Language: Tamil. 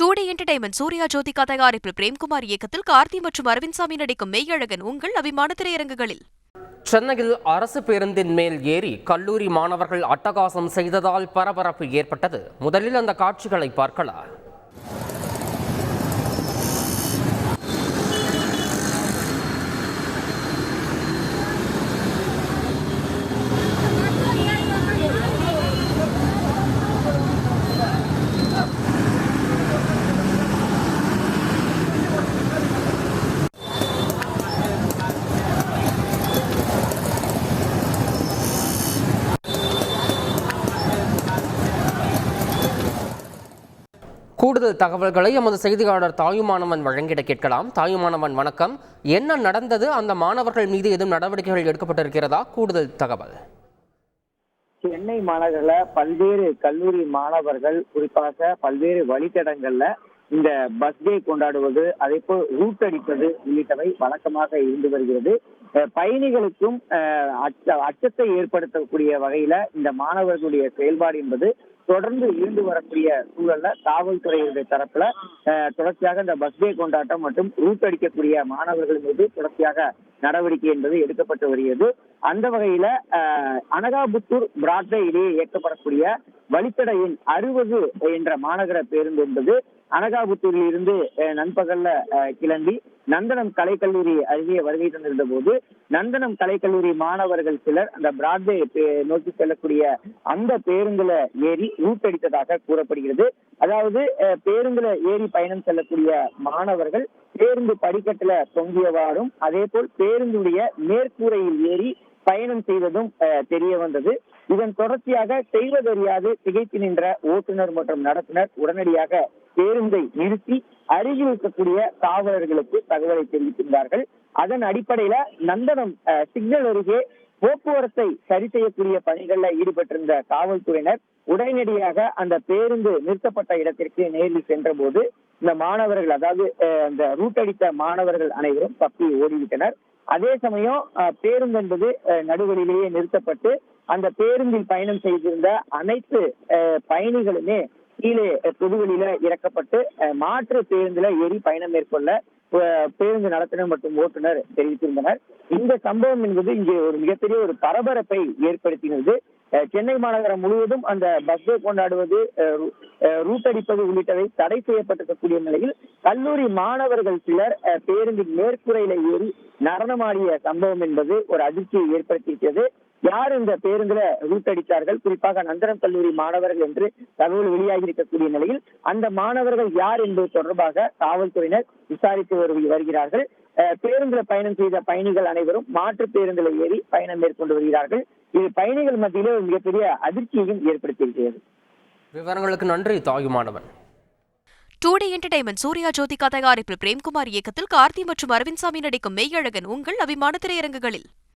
Two D entertainment Suriya Jyothika தயாரிப்பில் பிரேம்குமார் இயக்கத்தில் கார்த்தி மற்றும் அரவிந்த் சாமி நடிக்கும் மெய்யழகன் உங்கள் அபிமான திரையரங்குகளில். சென்னையில் அரசு பேருந்தின் மேல் ஏறி கல்லூரி மாணவர்கள் அட்டகாசம் செய்ததால் பரபரப்பு ஏற்பட்டது. முதலில் அந்த காட்சிகளை பார்க்கலாம். கூடுதல் தகவல்களை எமது செய்தியாளர் தாயுமானவன் வழங்கிட கேட்கலாம். தாயுமானவன் வணக்கம். என்ன நடந்தது? அந்த மாணவர்கள் மீது எதுவும் நடவடிக்கைகள் எடுக்கப்பட்டிருக்கிறதா? கூடுதல் தகவல். சென்னை மாநகரில் பல்வேறு கல்லூரி மாணவர்கள் குறிப்பாக பல்வேறு வழித்தடங்கள்ல இந்த பஸ் டே கொண்டாடுவது அதே போல் ரூட் அடிப்பது உள்ளிட்டவை வழக்கமாக இருந்து வருகிறது. பயணிகளுக்கும் அஹ், அச்ச அச்சத்தை ஏற்படுத்தக்கூடிய வகையில இந்த மாணவர்களுடைய செயல்பாடு என்பது தொடர்ந்து இருந்து வரக்கூடிய சூழல்ல காவல்துறையுடைய தரப்புல தொடர்ச்சியாக இந்த பஸ் டே கொண்டாட்டம் மற்றும் ரூட் அடிக்கக்கூடிய மாணவர்கள் மீது தொடர்ச்சியாக நடவடிக்கை என்பது எடுக்கப்பட்டு வருகிறது. அந்த வகையில அனகாபுத்தூர் பிராட்வே இடையே இயக்கப்படக்கூடிய வழித்தட எண் அறுபது என்ற மாநகர பேருந்து என்பது அனகாபுத்தூரில் இருந்து நண்பகல்ல கிளம்பி நந்தனம் கலைக்கல்லூரி அருகே வருகை தந்திருந்த போது நந்தனம் கலைக்கல்லூரி மாணவர்கள் சிலர் அந்த பிராட்வே நோக்கி செல்லக்கூடிய அந்த பேருந்துல ஏறி ஊட்டடித்ததாக கூறப்படுகிறது. அதாவது அஹ், பேருந்துல ஏறி பயணம் செல்லக்கூடிய மாணவர்கள் பேருந்து படிக்கட்டுல தொங்கியவாறும் அதே போல் பேருந்துடைய மேற்கூரையில் ஏறி பயணம் செய்வதும் தெரிய வந்தது. இதன் தொடர்ச்சியாக செய்வதறியாது திகைத்து நின்ற ஓட்டுநர் மற்றும் நடத்துனர் உடனடியாக பேருந்தை நிறுத்தி அருகில் இருக்கக்கூடிய காவலர்களுக்கு தகவலை தெரிவித்திருந்தார்கள் அதன் அடிப்படையில நந்தனம் அஹ், சிக்னல் அருகே போக்குவரத்தை சரி செய்யக்கூடிய பணிகள்ல ஈடுபட்டிருந்த காவல்துறையினர் உடனடியாக அந்த பேருந்து நிறுத்தப்பட்ட இடத்திற்கு நேரில் சென்ற போது இந்த மாணவர்கள் அதாவது அஹ், அந்த ரூட் அடித்த மாணவர்கள் அனைவரும் தப்பி ஓடிவிட்டனர். அதே சமயம் அஹ், பேருந்து என்பது நடுவழியிலேயே நிறுத்தப்பட்டு அந்த பேருந்தில் பயணம் செய்திருந்த அனைத்து அஹ், பயணிகளுமே கீழே பொதுவெளியில இறக்கப்பட்டு அஹ், மாற்று பேருந்துல ஏறி பயணம் மேற்கொள்ள பேருந்து நடத்தினர் மற்றும் ஓட்டுநர் தெரிவித்திருந்தனர். இந்த சம்பவம் என்பது இங்கே ஒரு மிகப்பெரிய ஒரு பரபரப்பை ஏற்படுத்தினது. சென்னை மாநகரம் முழுவதும் அந்த பஸ் கொண்டாடுவது ரூட் அடிப்பது உள்ளிட்டவை தடை செய்யப்பட்டிருக்கக்கூடிய நிலையில் கல்லூரி மாணவர்கள் சிலர் பேருந்தின் மேற்கூரையில ஏறி நடனமாடிய சம்பவம் என்பது ஒரு அதிர்ச்சியை ஏற்படுத்தியிருக்கிறது. யார் இந்த பேருந்துல ரூட் அடித்தார்கள்? குறிப்பாக நந்தனம் கல்லூரி மாணவர்கள் என்று தகவல் வெளியாகி இருக்கக்கூடிய நிலையில் அந்த மாணவர்கள் யார் என்பது தொடர்பாக காவல்துறையினர் விசாரித்து வரு- வருகிறார்கள். அஹ், பேருந்துல பயணம் செய்த பயணிகள் அனைவரும் மாற்று பேருந்துல ஏறி பயணம் மேற்கொண்டு வருகிறார்கள். இது பயணிகள் மத்தியிலே ஒரு மிகப்பெரிய அதிர்ச்சியையும் ஏற்படுத்தியிருக்கிறது. விவரங்களுக்கு நன்றி Thayumanavan two D entertainment Suriya Jyothika தயாரிப்பில் பிரேம்குமார் இயக்கத்தில் கார்த்தி மற்றும் அரவிந்த் சாமி நடிக்கும் மெய்யழகன் உங்கள் அபிமான திரையரங்குகளில்